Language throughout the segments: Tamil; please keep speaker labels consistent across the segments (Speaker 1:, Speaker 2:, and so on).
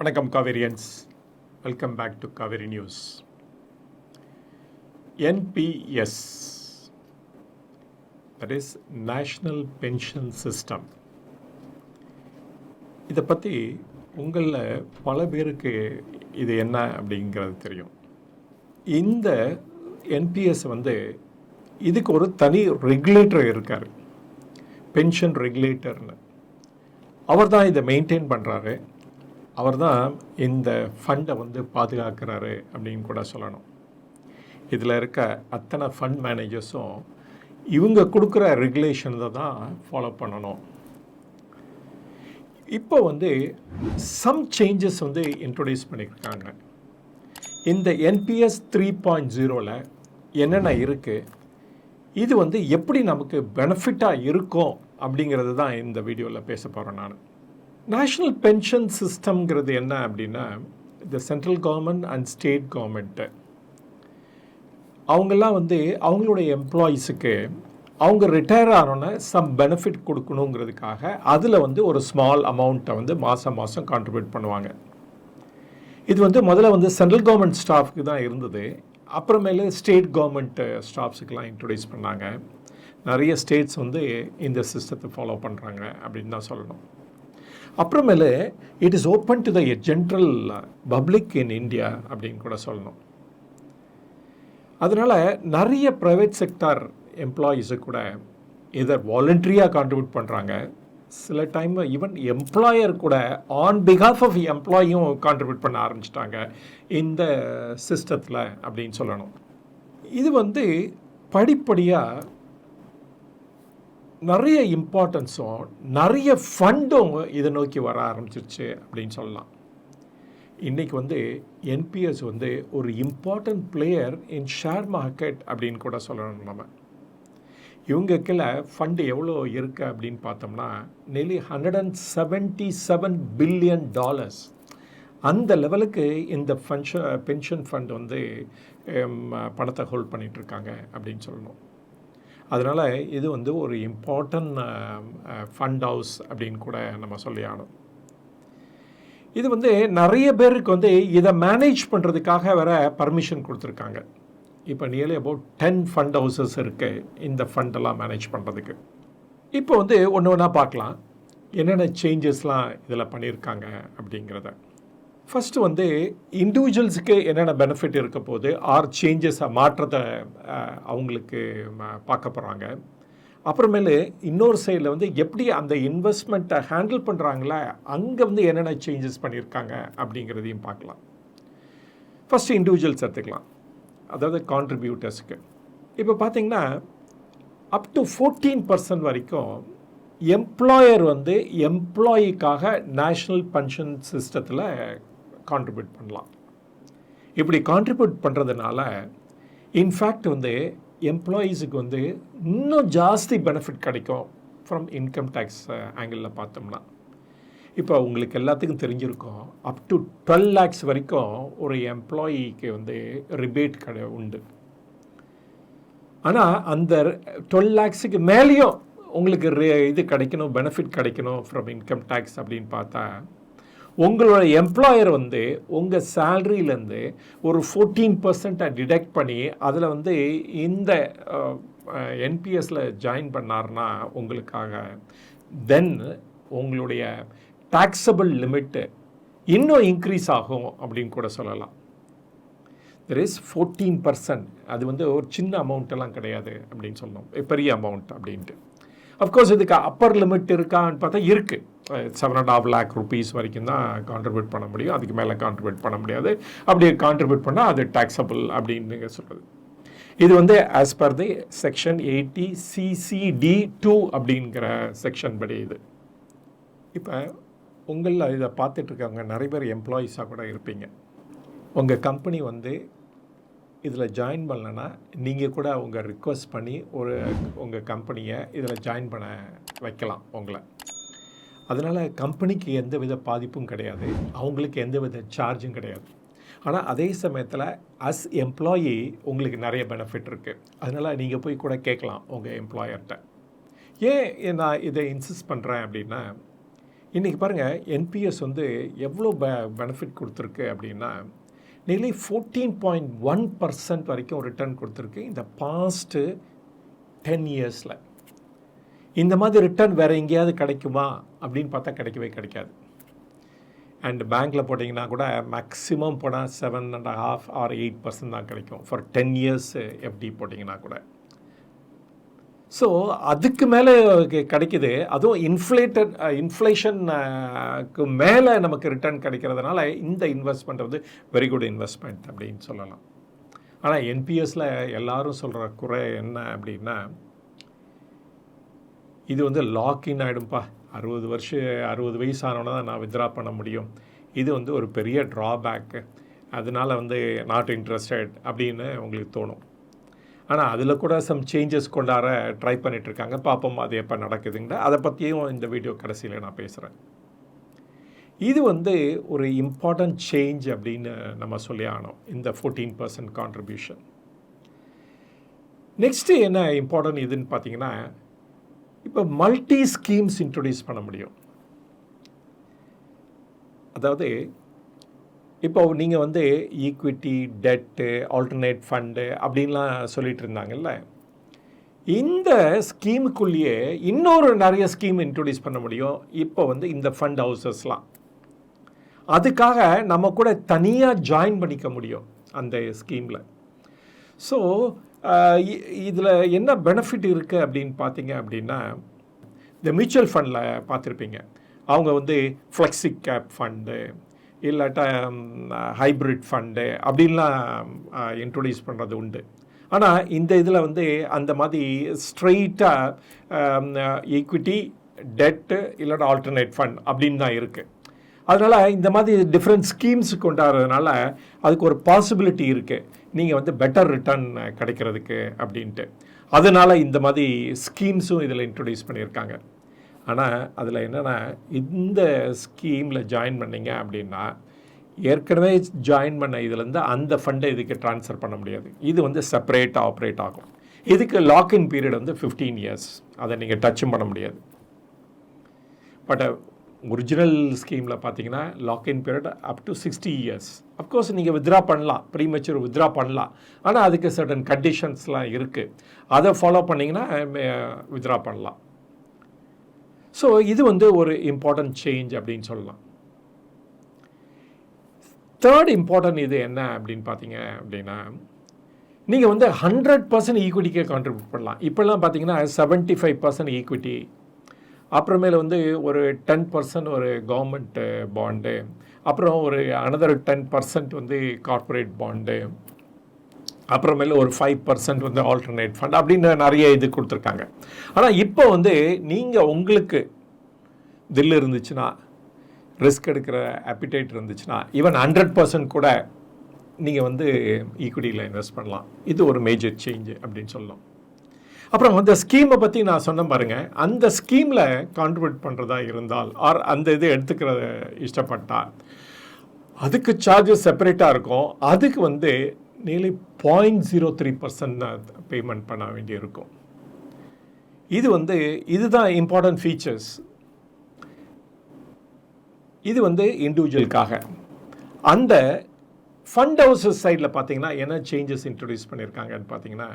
Speaker 1: வணக்கம் Kaverians. Welcome back to Kaveri news NPS that is national pension system இதை பற்றி உங்களில் பல பேருக்கு இது என்ன அப்படிங்கிறது தெரியும். இந்த என்பிஎஸ் வந்து இதுக்கு ஒரு தனி ரெகுலேட்டர் இருக்கார். பென்ஷன் ரெகுலேட்டர்னு அவர் தான் இதை மெயின்டைன் பண்ணுறாரு அவர் தான் இந்த ஃபண்டை வந்து பாதுகாக்கிறாரு அப்படின்னு கூட சொல்லணும். இதில் இருக்க அத்தனை ஃபண்ட் மேனேஜர்ஸும் இவங்க கொடுக்குற ரெகுலேஷனை தான் ஃபாலோ பண்ணணும். இப்போ வந்து சம் சேஞ்சஸ் வந்து இன்ட்ரொடியூஸ் பண்ணியிருக்காங்க இந்த என்பிஎஸ் த்ரீ பாயிண்ட் ஜீரோவில் என்னென்ன இருக்குது இது வந்து எப்படி நமக்கு பெனிஃபிட்டாக இருக்கும் அப்படிங்கிறது தான் இந்த வீடியோவில் பேச போகிறேன் நான். நேஷ்னல் பென்ஷன் சிஸ்டம்ங்கிறது என்ன அப்படின்னா இந்த central government and state government அவங்கெல்லாம் வந்து அவங்களுடைய எம்ப்ளாயீஸுக்கு அவங்க ரிட்டையர் ஆனோன்னே சம் பெனிஃபிட் கொடுக்கணுங்கிறதுக்காக அதில் வந்து ஒரு ஸ்மால் அமௌண்ட்டை வந்து மாதம் மாதம் கான்ட்ரிபியூட் பண்ணுவாங்க. இது வந்து முதல்ல வந்து சென்ட்ரல் கவர்மெண்ட் ஸ்டாஃப்க்கு தான் இருந்தது. அப்புறமேலு ஸ்டேட் கவர்மெண்ட் ஸ்டாஃப்ஸுக்கெலாம் இன்ட்ரடியூஸ் பண்ணாங்க. நிறைய ஸ்டேட்ஸ் வந்து இந்த சிஸ்டத்தை ஃபாலோ பண்ணுறாங்க அப்படின்னு தான் சொல்லணும். அப்புறமேலு it is open to the general public in India அப்படின்னு கூட சொல்லணும். அதனால் நிறைய ப்ரைவேட் செக்டார் எம்ப்ளாயீஸு கூட இதை வாலண்டரியாக கான்ட்ரிபியூட் பண்ணுறாங்க சில டைம் ஈவன் எம்ப்ளாயர் கூட ஆன் பிகாஃப் ஆஃப் எம்ப்ளாயும் கான்ட்ரிபியூட் பண்ண ஆரம்பிச்சிட்டாங்க இந்த சிஸ்டத்தில் அப்படின்னு சொல்லணும். இது வந்து படிப்படியாக நிறைய இம்பார்ட்டன்ஸும் நிறைய ஃபண்டும் இதை நோக்கி வர ஆரம்பிச்சிருச்சு அப்படின்னு சொல்லலாம். இன்றைக்கி வந்து என்பிஎஸ் வந்து ஒரு important player in share market அப்படின்னு கூட சொல்லணும் நம்ம. இவங்க கீழே ஃபண்டு எவ்வளோ இருக்குது அப்படின்னு பார்த்தோம்னா nearly hundred and seventy seven billion dollars அந்த லெவலுக்கு இந்த ஃபங்ஷன் பென்ஷன் ஃபண்ட் வந்து பணத்தை ஹோல்ட் பண்ணிகிட்ருக்காங்க அப்படின்னு சொல்லணும். அதனால் இது வந்து ஒரு இம்பார்ட்டன்ட் ஃபண்ட் ஹவுஸ் அப்படின்னு கூட நம்ம சொல்லி ஆகணும். இது வந்து நிறைய பேருக்கு வந்து இதை மேனேஜ் பண்ணுறதுக்காக வேற பர்மிஷன் கொடுத்துருக்காங்க. இப்போ nearly about ten fund houses இருக்குது இந்த ஃபண்டெல்லாம் மேனேஜ் பண்ணுறதுக்கு இப்போ வந்து ஒன்று ஒன்றா பார்க்கலாம். என்னென்ன சேஞ்சஸ்லாம் இதில் பண்ணியிருக்காங்க அப்படிங்கிறத. ஃபஸ்ட்டு வந்து இண்டிவிஜுவல்ஸுக்கு என்னென்ன பெனிஃபிட் இருக்க போது ஆர் சேஞ்சஸை மாற்றத்தை அவங்களுக்கு பார்க்க போகிறாங்க அப்புறமேலு இன்னொரு சைடில் வந்து எப்படி அந்த இன்வெஸ்ட்மெண்ட்டை ஹேண்டில் பண்ணுறாங்களே அங்கே வந்து என்னென்ன சேஞ்சஸ் பண்ணியிருக்காங்க? அப்படிங்கிறதையும் பார்க்கலாம். ஃபஸ்ட்டு இண்டிவிஜுவல்ஸ் எடுத்துக்கலாம். அதாவது கான்ட்ரிபியூட்டர்ஸுக்கு இப்போ பார்த்தீங்கன்னா அப் டு ஃபோர்டீன் பர்சன்ட் வரைக்கும் எம்ப்ளாயர் வந்து எம்ப்ளாயிக்காக நேஷ்னல் பென்ஷன் சிஸ்டத்தில் கான்ட்ரிபியூட் பண்ணலாம். இப்படி கான்ட்ரிபியூட் பண்ணுறதுனால இன்ஃபேக்ட் வந்து எம்ப்ளாயீஸுக்கு வந்து இன்னும் ஜாஸ்தி பெனிஃபிட் கிடைக்கும் ஃப்ரம் இன்கம் டேக்ஸ் ஆங்கிளில் பார்த்தோம்னா. இப்போ உங்களுக்கு எல்லாத்துக்கும் தெரிஞ்சிருக்கும் அப் டு டுவெல் லேக்ஸ் வரைக்கும் ஒரு எம்ப்ளாயிக்கு வந்து ரிபேட் கடை உண்டு. ஆனால் அந்த டுவெல் லேக்ஸுக்கு மேலேயும் உங்களுக்கு இது கிடைக்கணும் பெனிஃபிட் கிடைக்கணும் ஃப்ரம் இன்கம் டேக்ஸ் அப்படின்னு பார்த்தா உங்களோட எம்ப்ளாயர் வந்து உங்கள் சேல்ரியிலேருந்து ஒரு ஃபோர்டீன் பர்சண்ட்டை டிடெக்ட் பண்ணி அதில் வந்து இந்த என்பிஎஸில் ஜாயின் பண்ணார்னா உங்களுக்காக தென் உங்களுடைய டாக்ஸபிள் லிமிட்டு இன்னும் இன்க்ரீஸ் ஆகும் அப்படின்னு கூட சொல்லலாம். தெர் இஸ் ஃபோர்டீன் பர்சன்ட் அது வந்து ஒரு சின்ன அமௌண்ட்டெல்லாம் கிடையாது அப்படின்னு சொல்லணும் பெரிய அமௌண்ட் அப்படின்ட்டு. அஃப்கோர்ஸ் இதுக்கு அப்பர் லிமிட் இருக்கான்னு பார்த்தா இருக்குது seven and half lakh rupees வரைக்கும் தான் கான்ட்ரிபியூட் பண்ண முடியும். அதுக்கு மேலே கான்ட்ரிபியூட் பண்ண முடியாது. அப்படி கான்ட்ரிபியூட் பண்ணால் அது டேக்ஸபிள் அப்படின்னு சொல்கிறது இது வந்து as per the section eighty CCD two அப்படிங்கிற செக்ஷன் படி இது. இப்போ உங்களில் இதை பார்த்துட்ருக்கவங்க நிறைய பேர் எம்ப்ளாயீஸாக கூட இருப்பீங்க. உங்கள் கம்பெனி வந்து இதில் ஜாயின் பண்ணலன்னா நீங்கள் கூட அவங்க ரிக்வஸ்ட் பண்ணி ஒரு உங்கள் கம்பெனியை இதில் ஜாயின் பண்ண வைக்கலாம் உங்களை. அதனால் கம்பெனிக்கு எந்த வித பாதிப்பும் கிடையாது. அவங்களுக்கு எந்த வித சார்ஜும் கிடையாது. ஆனால் அதே சமயத்தில் அஸ் எம்ப்ளாயி உங்களுக்கு நிறைய பெனிஃபிட் இருக்குது அதனால் நீங்கள் போய் கூட கேட்கலாம் உங்கள் எம்ப்ளாயர்கிட்ட ஏன் நான் இதை இன்சிஸ்ட் பண்ணுறேன் அப்படின்னா இன்றைக்கி பாருங்கள் என்பிஎஸ் வந்து எவ்வளோ பெ பெனிஃபிட் கொடுத்துருக்கு அப்படின்னா nearly fourteen point one percent வரைக்கும் ரிட்டர்ன் கொடுத்துருக்கு இந்த பாஸ்ட்டு டென் இயர்ஸில் இந்த மாதிரி ரிட்டர்ன் வேறு எங்கேயாவது கிடைக்குமா அப்படின்னு பார்த்தா கிடைக்கவே கிடைக்காது. அண்ட் பேங்க்கில் போட்டிங்கன்னா கூட மேக்ஸிமம் போனால் seven and half or eight percent தான் கிடைக்கும். ஃபார் டென் இயர்ஸ் எப்படி போட்டிங்கன்னா கூட. ஸோ அதுக்கு மேலே கிடைக்குது. அதுவும் இன்ஃப்ளேட்டட் இன்ஃப்ளேஷனுக்கு மேலே நமக்கு ரிட்டர்ன் கிடைக்கிறதுனால இந்த இன்வெஸ்ட்மெண்ட் வந்து வெரி குட் இன்வெஸ்ட்மெண்ட் அப்படின்னு சொல்லலாம். ஆனால் என்பிஎஸில் எல்லாரும் சொல்கிற குறை என்ன அப்படின்னா இது வந்து லாக்இன் ஆகிடும்ப்பா அறுபது வருஷம் அறுபது வயசு தான் நான் வித்ரா பண்ண முடியும். இது வந்து ஒரு பெரிய ட்ராபேக்கு அதனால் வந்து நாட் இன்ட்ரெஸ்டட் அப்படின்னு உங்களுக்கு தோணும். ஆனால் அதில் கூட சம் சேஞ்சஸ் கொண்டாட ட்ரை பண்ணிகிட்ருக்காங்க பார்ப்போம் அது எப்போ நடக்குதுங்கிற. அதை பற்றியும் இந்த வீடியோ கடைசியில் நான் பேசுகிறேன் இது வந்து ஒரு இம்பார்ட்டன்ட் சேஞ்ச் அப்படின்னு நம்ம சொல்லி ஆனோம் இந்த ஃபோர்டீன் பர்சன்ட் கான்ட்ரிபியூஷன் நெக்ஸ்ட்டு என்ன இம்பார்ட்டன்ட் இதுன்னு பார்த்தீங்கன்னா இப்போ மல்டி ஸ்கீம்ஸ் இன்ட்ரொடியூஸ் பண்ண முடியும். அதாவது இப்போ நீங்கள் வந்து ஈக்விட்டி டெட்டு ஆல்டர்னேட் ஃபண்டு அப்படின்லாம் சொல்லிட்டு இருந்தாங்கல்ல. இந்த ஸ்கீமுக்குள்ளேயே இன்னொரு நிறைய ஸ்கீம் இன்ட்ரொடியூஸ் பண்ண முடியும். இப்போ வந்து இந்த ஃபண்ட் ஹவுசஸ்லாம் அதுக்காக நம்ம கூட தனியாக ஜாயின் பண்ணிக்க முடியும் அந்த ஸ்கீமில் ஸோ இதில் என்ன பெனிஃபிட் இருக்குது அப்படின்னு பார்த்தீங்க அப்படின்னா இந்த மியூச்சுவல் ஃபண்டில் பார்த்துருப்பீங்க. அவங்க வந்து ஃப்ளெக்ஸி கேப் ஃபண்டு இல்லாட்டா ஹைப்ரிட் ஃபண்டு அப்படின்லாம் இன்ட்ரொடியூஸ் பண்ணுறது உண்டு. ஆனால் இந்த இதில் வந்து அந்த மாதிரி ஸ்ட்ரெயிட்டாக ஈக்விட்டி டெட்டு இல்லாட்டா ஆல்டர்னேட் ஃபண்ட் அப்படின்னு தான் இருக்குது அதனால் இந்த மாதிரி டிஃப்ரெண்ட் ஸ்கீம்ஸ் கொண்டாடுறதுனால அதுக்கு ஒரு பாசிபிலிட்டி இருக்குது நீங்கள் வந்து பெட்டர் ரிட்டர்ன் கிடைக்கிறதுக்கு அப்படின்ட்டு. அதனால் இந்த மாதிரி ஸ்கீம்ஸும் இதில் இன்ட்ரொடியூஸ் பண்ணியிருக்காங்க. ஆனால் அதில் என்னென்னா இந்த ஸ்கீமில் ஜாயின் பண்ணிங்க அப்படின்னா ஏற்கனவே ஜாயின் பண்ண இதுலேருந்து அந்த ஃபண்டை இதுக்கு ட்ரான்ஸ்ஃபர் பண்ண முடியாது. இது வந்து செப்பரேட் ஆப்ரேட் ஆகும். இதுக்கு லாக்இன் பீரியட் வந்து ஃபிஃப்டீன் இயர்ஸ் அதை நீங்கள் டச்சும் பண்ண முடியாது. பட் ஒரிஜினல் ஸ்கீமில் பார்த்தீங்கன்னா lock in period up to sixty years of course நீங்கள் வித்ரா பண்ணலாம். ப்ரீமெச்சூர் வித்ரா பண்ணலாம். ஆனால் அதுக்கு சர்டன் கண்டிஷன்ஸ்லாம் இருக்குது அதை ஃபாலோ பண்ணிங்கன்னா வித்ரா பண்ணலாம். ஸோ இது வந்து ஒரு இம்பார்ட்டன்ட் சேஞ்ச் அப்படின்னு சொல்லலாம். தேர்ட் இம்பார்ட்டன்ட் இது என்ன அப்படின்னு பார்த்தீங்க அப்படின்னா நீங்கள் வந்து ஹண்ட்ரட் பர்சன்ட் ஈக்விட்டிக்கே கான்ட்ரிபியூட் பண்ணலாம். இப்போல்லாம் பார்த்தீங்கன்னா செவன்ட்டி ஃபைவ் பர்சன்ட் ஈக்விட்டி அப்புறமேல வந்து ஒரு டென் பர்சன்ட் ஒரு கவர்மெண்ட் பாண்டு அப்புறம் ஒரு அனதர் டென் பர்சன்ட் வந்து கார்ப்பரேட் பாண்டு அப்புறமேல ஒரு ஃபைவ் பர்சன்ட் வந்து ஆல்டர்னேட் ஃபண்ட் அப்படின்னு நிறைய இது கொடுத்துருக்காங்க. ஆனால் இப்போ வந்து நீங்கள் உங்களுக்கு தில் இருந்துச்சுன்னா ரிஸ்க் எடுக்கிற அப்பிடைட் இருந்துச்சுன்னா ஈவன் ஹண்ட்ரட் பர்சன்ட் கூட நீங்கள் வந்து ஈக்குவிட்டியில் இன்வெஸ்ட் பண்ணலாம். இது ஒரு மேஜர் சேஞ்சு அப்படின்னு சொல்லலாம். அப்புறம் அந்த ஸ்கீமை பற்றி நான் சொன்ன பாருங்கள் அந்த ஸ்கீமில் கான்ட்ரிபியூட் பண்ணுறதா இருந்தால் ஆர் அந்த இது எடுத்துக்கிற இஷ்டப்பட்டால் அதுக்கு சார்ஜஸ் செப்பரேட்டாக இருக்கும். அதுக்கு வந்து nearly point zero three percent payment பண்ண வேண்டியிருக்கும். இது வந்து இதுதான் இம்பார்ட்டன்ட் ஃபீச்சர்ஸ் இது வந்து இண்டிவிஜுவலுக்காக அந்த ஃபண்ட் ஹவுசஸ் சைடில் பார்த்தீங்கன்னா என்ன சேஞ்சஸ் இன்ட்ரடியூஸ் பண்ணியிருக்காங்கன்னு பார்த்தீங்கன்னா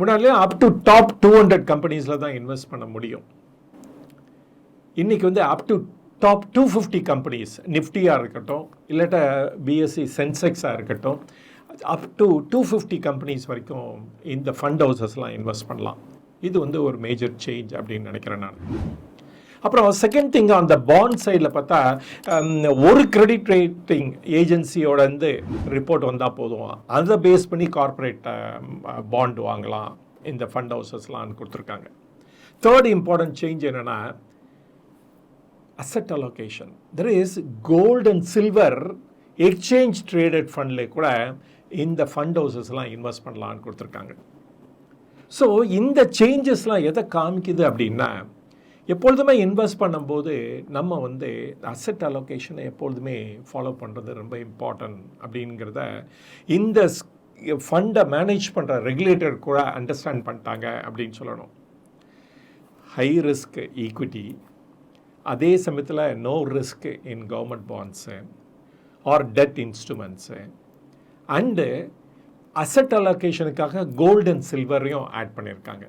Speaker 1: முன்னாடியே up to top two hundred கம்பெனிஸில் தான் இன்வெஸ்ட் பண்ண முடியும். இன்றைக்கி வந்து up to top two fifty companies நிஃப்டியாக இருக்கட்டும் இல்லாட்ட பிஎஸ்சி சென்செக்ஸாக இருக்கட்டும் up to two fifty companies வரைக்கும் இந்த ஃபண்ட் ஹவுசஸ்லாம் இன்வெஸ்ட் பண்ணலாம். இது வந்து ஒரு மேஜர் சேஞ்ச் அப்படின்னு நினைக்கிறேன் நான். அப்புறம் செகண்ட் திங் அந்த பாண்ட் சைடில் பார்த்தா um, ஒரு கிரெடிட் ரேட்டிங் ஏஜென்சியோட இருந்து ரிப்போர்ட் வந்தால் போதும். அதை பேஸ் பண்ணி கார்ப்பரேட் பாண்ட் um, வாங்கலாம். இந்த ஃபண்ட் ஹவுசஸ்லாம் கொடுத்துருக்காங்க. தேர்ட் இம்பார்ட்டன்ட் சேஞ்ச் என்னென்னா asset allocation there is gold and silver exchange traded ஃபண்ட்லேயே கூட இந்த ஃபண்ட் ஹவுசஸ்லாம் இன்வெஸ்ட் பண்ணலான்னு கொடுத்துருக்காங்க. ஸோ இந்த சேஞ்சஸ்லாம் எதை காமிக்குது அப்படின்னா எப்பொழுதுமே இன்வெஸ்ட் பண்ணும்போது நம்ம வந்து அசட் அலோகேஷனை எப்பொழுதுமே ஃபாலோ பண்ணுறது ரொம்ப இம்பார்ட்டன்ட் அப்படிங்கிறத இந்த ஃபண்டை மேனேஜ் பண்ணுற ரெகுலேட்டர் கூட அண்டர்ஸ்டாண்ட் பண்ணிட்டாங்க அப்படின்னு சொல்லணும். ஹை ரிஸ்க் ஈக்விட்டி அதே சமயத்தில் no risk in government bonds or debt instruments and asset அலோகேஷனுக்காக gold and சில்வரையும் ஆட் பண்ணியிருக்காங்க.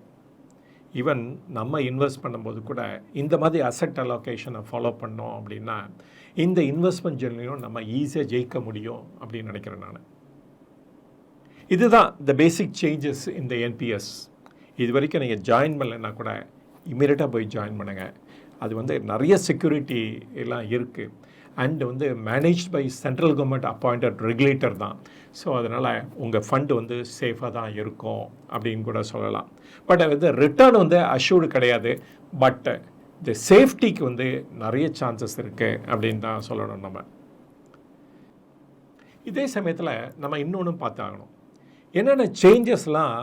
Speaker 1: ஈவன் நம்ம இன்வெஸ்ட் பண்ணும்போது கூட இந்த மாதிரி அசட் அலோகேஷனை ஃபாலோ பண்ணோம் அப்படின்னா இந்த இன்வெஸ்ட்மெண்ட் ஜெர்னியும் நம்ம ஈஸியாக ஜெயிக்க முடியும் அப்படின்னு நினைக்கிறேன் நான். இதுதான் த பேசிக் சேஞ்சஸ் இந்த என்பிஎஸ் இது வரைக்கும் நீங்கள் ஜாயின் பண்ணலைன்னா கூட இமீடியட்டாக போய் ஜாயின் பண்ணுங்கள் அது வந்து நிறைய செக்யூரிட்டி எல்லாம் இருக்குது அண்ட் வந்து manage by central government appointed regulator தான். ஸோ அதனால் உங்கள் ஃபண்டு வந்து சேஃபாக தான் இருக்கும் அப்படின்னு கூட சொல்லலாம். பட் வந்து ரிட்டர்ன் வந்து அஷ்யூர்டு கிடையாது. பட் இந்த சேஃப்டிக்கு வந்து நிறைய சான்சஸ் இருக்குது அப்படின்னு தான் சொல்லணும் நம்ம. இதே சமயத்தில் நம்ம இன்னொன்று பார்த்தாகணும். என்னென்ன சேஞ்சஸ்லாம்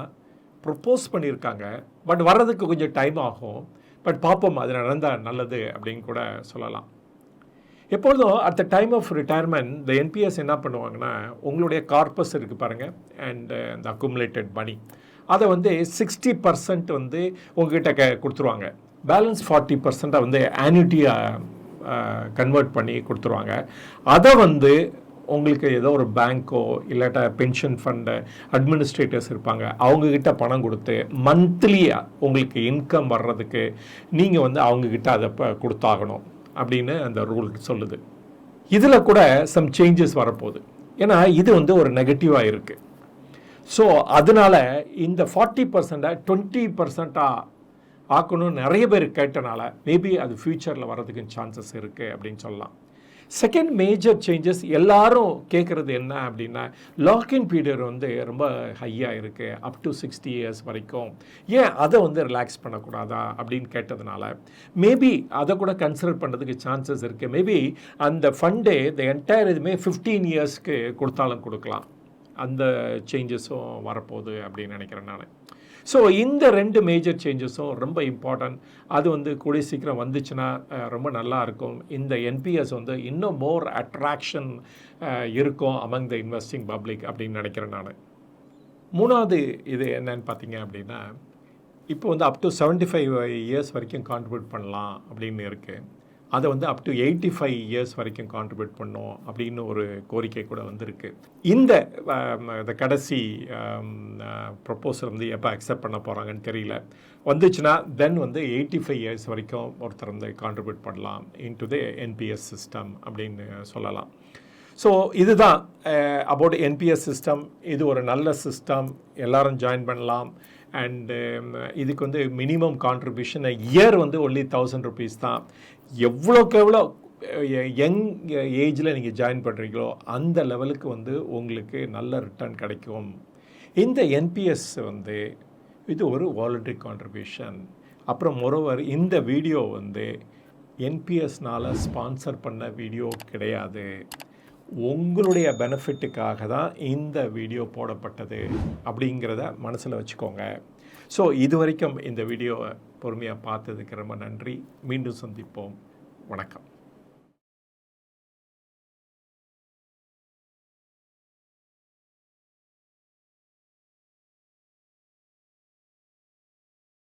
Speaker 1: ப்ரொப்போஸ் பண்ணியிருக்காங்க? பட் வர்றதுக்கு கொஞ்சம் டைம் ஆகும். பட் பார்ப்போம் அது நடந்தால் நல்லது அப்படின்னு கூட சொல்லலாம். எப்பொழுதும் at the time of retirement இந்த என்பிஎஸ் என்ன பண்ணுவாங்கன்னா உங்களுடைய கார்பஸ் இருக்குது பாருங்கள் அண்ட் இந்த அக்குமுலேட்டட் மணி அதை வந்து சிக்ஸ்டி பர்சன்ட் வந்து உங்ககிட்ட க கொடுத்துருவாங்க. பேலன்ஸ் ஃபார்ட்டி பர்சண்ட்டை வந்து ஆன்யூட்டியாக கன்வெர்ட் பண்ணி கொடுத்துருவாங்க. அதை வந்து உங்களுக்கு ஏதோ ஒரு பேங்க்கோ இல்லாட்டா பென்ஷன் ஃபண்டு அட்மினிஸ்ட்ரேட்டர்ஸ் இருப்பாங்க. அவங்கக்கிட்ட பணம் கொடுத்து மந்த்லியாக உங்களுக்கு இன்கம் வர்றதுக்கு நீங்கள் வந்து அவங்கக்கிட்ட அதை கொடுத்தாகணும். அப்படின்னு அந்த ரூல் சொல்லுது. இதில் கூட சம் சேஞ்சஸ் வரப்போகுது. ஏன்னா இது வந்து ஒரு நெகட்டிவாக இருக்குது ஸோ அதனால் இந்த ஃபார்ட்டி பர்சண்ட்டை டுவெண்ட்டி பர்சண்ட்டாக ஆக்கணும்னு நிறைய பேர் கேட்டனால மேபி அது ஃப்யூச்சரில் வர்றதுக்கு சான்சஸ் இருக்குது அப்படின்னு சொல்லலாம். செகண்ட் மேஜர் சேஞ்சஸ் எல்லாரும் கேட்குறது என்ன அப்படின்னா லாக்இன் பீரியட் வந்து ரொம்ப ஹையாக இருக்குது அப் டு சிக்ஸ்டி இயர்ஸ் வரைக்கும். ஏன் அதை வந்து ரிலாக்ஸ் பண்ணக்கூடாதா அப்படின்னு கேட்டதுனால மேபி அதை கூட கன்சிடர் பண்ணுறதுக்கு சான்சஸ் இருக்குது மேபி அந்த ஃபண்டே இந்த என்டையர் இதுவுமே ஃபிஃப்டீன் இயர்ஸ்க்கு கொடுத்தாலும் கொடுக்கலாம். அந்த சேஞ்சஸும் வரப்போகுது அப்படின்னு நினைக்கிறேன் நான். ஸோ இந்த ரெண்டு மேஜர் சேஞ்சஸும் ரொம்ப இம்பார்ட்டன்ட் அது வந்து கூடிய சீக்கிரம் வந்துச்சுன்னா ரொம்ப நல்லா இருக்கும். இந்த என்பிஎஸ் வந்து இன்னும் மோர் அட்ராக்ஷன் இருக்கும் அமங் த இன்வெஸ்டிங் பப்ளிக் அப்படின்னு நினைக்கிறேன் நான். மூணாவது இது என்னன்னு பார்த்தீங்க அப்படின்னா இப்போ வந்து up to seventy five years வரைக்கும் கான்ட்ரிபியூட் பண்ணலாம் அப்படின்னு இருக்குது அதை வந்து up to eighty five years வரைக்கும் கான்ட்ரிபியூட் பண்ணோம் அப்படின்னு ஒரு கோரிக்கை கூட வந்திருக்கு. இந்த um, இந்த கடைசி um, uh, ப்ரப்போசல் வந்து எப்போ அக்செப்ட் பண்ண போகிறாங்கன்னு தெரியல. வந்துச்சுன்னா தென் வந்து எயிட்டி ஃபைவ் இயர்ஸ் வரைக்கும் ஒருத்தர் வந்து கான்ட்ரிபியூட் பண்ணலாம் into the NPS system அப்படின்னு சொல்லலாம். ஸோ இதுதான் அபவுட் என்பிஎஸ் சிஸ்டம் இது ஒரு நல்ல சிஸ்டம் எல்லாரும் ஜாயின் பண்ணலாம். அண்டு um, இதுக்கு வந்து மினிமம் கான்ட்ரிபியூஷன் இயர் வந்து ஒன்லி தௌசண்ட் ருபீஸ் தான். எவ்வளோக்கு எவ்வளோ யங் ஏஜில் நீங்கள் ஜாயின் பண்ணுறீங்களோ அந்த லெவலுக்கு வந்து உங்களுக்கு நல்ல ரிட்டர்ன் கிடைக்கும். இந்த என்பிஎஸ் வந்து இது ஒரு வாலண்டரி கான்ட்ரிபியூஷன் அப்புறம் மொரோவர் இந்த வீடியோ வந்து என்பிஎஸ்னால் ஸ்பான்சர் பண்ண வீடியோ கிடையாது. உங்களுடைய பெனிஃபிட்டுக்காக தான் இந்த வீடியோ போடப்பட்டது அப்படிங்கிறத மனசில் வச்சுக்கோங்க. ஸோ இது வரைக்கும் இந்த வீடியோவை பொறுமையாக பார்த்ததுக்கு ரொம்ப நன்றி. மீண்டும் சந்திப்போம். வணக்கம்.